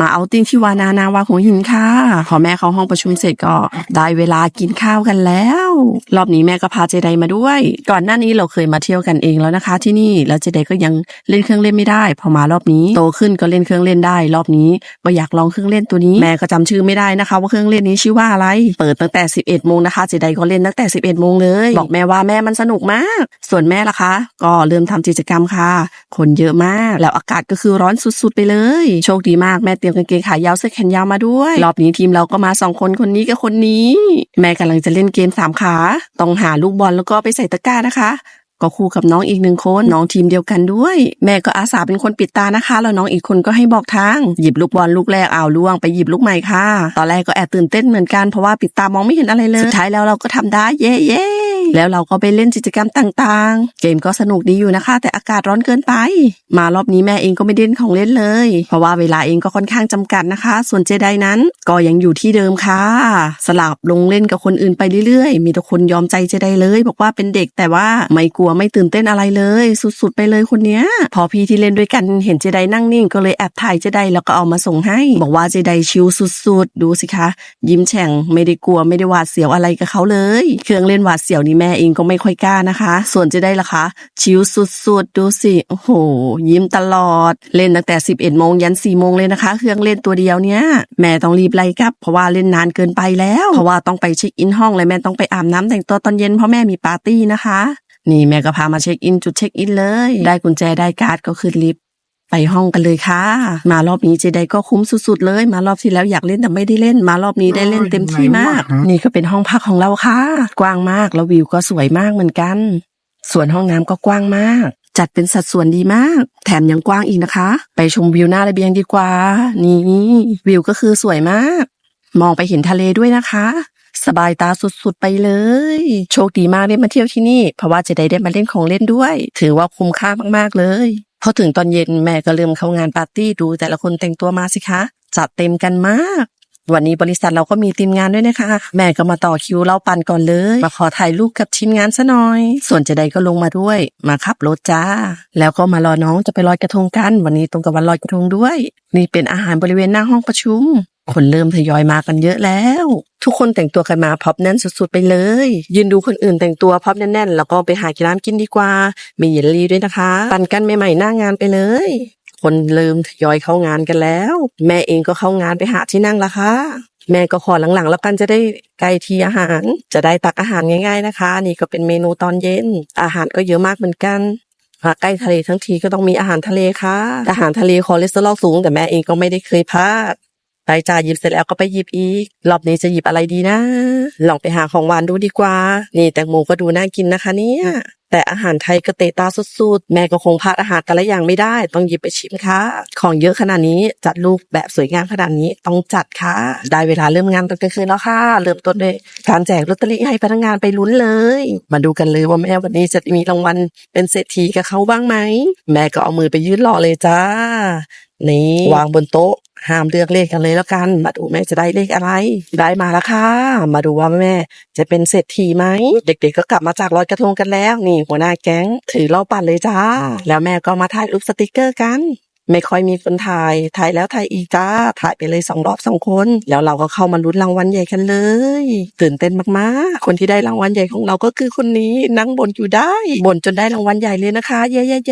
มาเอาติ้งที่วานานาวาหัวหินค่ะ พอแม่เข้าห้องประชุมเสร็จก็ได้เวลากินข้าวกันแล้ว รอบนี้แม่ก็พาเจไดมาด้วย ก่อนหน้านี้เราเคยมาเที่ยวกันเองแล้วนะคะ ที่นี่แล้วเจไดก็ยังเล่นเครื่องเล่นไม่ได้ พอมารอบนี้โตขึ้นก็เล่นเครื่องเล่นได้ รอบนี้ก็อยากลองเครื่องเล่นตัวนี้แม่ก็จำชื่อไม่ได้นะคะ ว่าเครื่องเล่นนี้ชื่อว่าอะไร เปิดตั้งแต่ 11โมงนะคะ เจไดก็เล่นตั้งแต่ 11โมงเลย บอกแม่ว่าแม่มันสนุกมาก ส่วนแม่ล่ะคะ ก็เริ่มทำกิจกรรมค่ะ คนเยอะมากแล้วอากาศก็คือร้อนสุดๆไปเลย โชคดีมากแม่เตรียมกางเกงขายาวเสื้อแขนยาวมาด้วย รอบนี้ทีมเราก็มาสองคนคนนี้กับคนนี้ แม่กำลังจะเล่นเกมสามขาต้องหาลูกบอลแล้วก็ไปใส่ตะกร้านะคะก็คู่กับน้องอีกหนึ่งคนน้องทีมเดียวกันด้วย แม่ก็อาสาเป็นคนปิดตานะคะ แล้วน้องอีกคนก็ให้บอกทางหยิบลูกบอลลูกแรกเอาล่วงไปหยิบลูกใหม่ค่ะ ตอนแรกก็แอบตื่นเต้นเหมือนกันเพราะว่าปิดตามองไม่เห็นอะไรเลยสุดท้ายแล้วเราก็ทำได้เย้เย้ แล้วเราก็ไปเล่นกิจกรรมต่างๆ เกมก็สนุกดีอยู่นะคะ แต่อากาศร้อนเกินไป มารอบนี้แม่เองก็ไม่ได้เล่นของเล่นเลย เพราะว่าเวลาเองก็ค่อนข้างจำกัดนะคะ ส่วนเจไดนั้นก็ยังอยู่ที่เดิมค่ะ สลับลงเล่นกับคนอื่นไปเรื่อยๆ มีแต่คนยอมใจเจไดเลย บอกว่าเป็นเด็กแต่ว่าไม่กลัวไม่ตื่นเต้นอะไรเลย สุดๆไปเลยคนเนี้ย พอพี่ที่เล่นด้วยกันเห็นเจไดนั่งนิ่งก็เลยแอบถ่ายเจไดแล้วก็เอามาส่งให้ บอกว่าเจไดชิลสุดๆ ดูสิคะ ยิ้มแฉ่งไม่ได้กลัวไม่ได้หวาดเสียวอะไรกับเขาเลย เครื่องเล่นหวาดเสียวนี่แม่เองก็ไม่ค่อยกล้านะคะ ส่วนเจได้ล่ะคะ ชิลสุดๆ ดูสิ โอ้โห ยิ้มตลอด เล่นตั้งแต่ 11โมงยัน4โมงเลยนะคะ เครื่องเล่นตัวเดียวเนี้ยแม่ต้องรีบไล่กลับ เพราะว่าเล่นนานเกินไปแล้ว เพราะว่าต้องไปเช็คอินห้องเลยแม่ต้องไปอาบน้ำแต่งตัวตอนเย็นเพราะแม่มีปาร์ตี้นะคะ นี่แม่ก็พามาเช็คอินจุดเช็คอินเลย ได้กุญแจได้การ์ดก็ขึ้นลิฟต์ ไปห้องกันเลยค่ะ มารอบนี้เจไดก็คุ้มสุดๆเลย มารอบที่แล้วอยากเล่นแต่ไม่ได้เล่น มารอบนี้ได้เล่นเต็มที่มาก นี่ก็เป็นห้องพักของเราค่ะ กว้างมากแล้ววิวก็สวยมากเหมือนกัน ส่วนห้องน้ำก็กว้างมาก จัดเป็นสัดส่วนดีมาก แถมยังกว้างอีกนะคะ ไปชมวิวหน้าระเบียงดีกว่า นี่วิวก็คือสวยมาก มองไปเห็นทะเลด้วยนะคะสบายตาสุดๆไปเลย โชคดีมากได้มาเที่ยวที่นี่ เพราะว่าจะได้ได้มาเล่นของเล่นด้วย ถือว่าคุ้มค่ามากๆเลย พอถึงตอนเย็นแม่ก็เริ่มเข้างานปาร์ตี้ดูแต่ละคนแต่งตัวมาสิคะจัดเต็มกันมากวันนี้บริษัทเราก็มีทีมงานด้วยนะคะ แม่ก็มาต่อคิวเล่าปันก่อนเลย มาขอถ่ายรูปกับทีมงานซะหน่อย ส่วนเจไดก็ลงมาด้วย มาขับรถจ้า แล้วก็มารอน้องจะไปลอยกระทงกัน วันนี้ตรงกับวันลอยกระทงด้วย นี่เป็นอาหารบริเวณหน้าห้องประชุม คนเริ่มทยอยมากันเยอะแล้ว ทุกคนแต่งตัวกันมาพร็อปแน่นสุดๆไปเลย ยืนดูคนอื่นแต่งตัวพร็อปแน่นๆ แล้วก็ไปหากินน้ำกินดีกว่า มีเยลลี่ด้วยนะคะ ปั่นกันใหม่ๆหน้างานไปเลย คนเริ่มทยอยเข้างานกันแล้ว แม่เองก็เข้างานไปหาที่นั่งละค่ะแม่ก็ขอหลังๆ แล้วกันจะได้ใกล้ทีอาหาร จะได้ตักอาหารง่าย ๆนะคะ นี่ก็เป็นเมนูตอนเย็น อาหารก็เยอะมากเหมือนกันมาใกล้ทะเลทั้งทีก็ต้องมีอาหารทะเลค่ะ อาหารทะเลคอเลสเตอรอลสูงแต่แม่เองก็ไม่ได้เคยพลาด ไปจ่ายหยิบเสร็จแล้วก็ไปหยิบอีก รอบนี้จะหยิบอะไรดีนะ ลองไปหาของหวานดูดีกว่า นี่แตงโมก็ดูน่ากินนะคะเนี่ยแต่อาหารไทยก็เตะตาสุดๆ แม่ก็คงพลาดอาหารแต่ละอย่างไม่ได้ ต้องหยิบไปชิมค่ะ ของเยอะขนาดนี้จัดรูปแบบสวยงามขนาดนี้ต้องจัดค่ะ ได้เวลาเริ่มงานตอนกลางคืนแล้วค่ะ เริ่มต้นด้วยการแจกลอตเตอรี่ให้พนักงานไปลุ้นเลย มาดูกันเลยว่าแม่วันนี้จะมีรางวัลเป็นเศรษฐีกับเขาบ้างไหม แม่ก็เอามือไปยื่นรอเลยจ้า นี่วางบนโต๊ะ ห้ามเลือกเลขกันเลยแล้วกัน มาดูแม่จะได้เลขอะไร ได้มาแล้วค่ะ มาดูว่าแม่ จะเป็นเศรษฐีไหม เด็กๆก็กลับมาจากลอยกระทงกันแล้ว นี่หัวหน้าแก๊ง ถือเหล่าปั่นเลยจ้า แล้วแม่ก็มาถ่ายรูปสติกเกอร์กัน ไม่ค่อยมีคนถ่าย ถ่ายแล้วถ่ายอีกจ้า ถ่ายไปเลยสองรอบสองคน แล้วเราก็เข้ามาลุ้นรางวัลใหญ่กันเลย ตื่นเต้นมากๆ คนที่ได้รางวัลใหญ่ของเราก็คือคนนี้นั่งบนอยู่ได้ บนจนได้รางวัลใหญ่เลยนะคะ เย้ๆ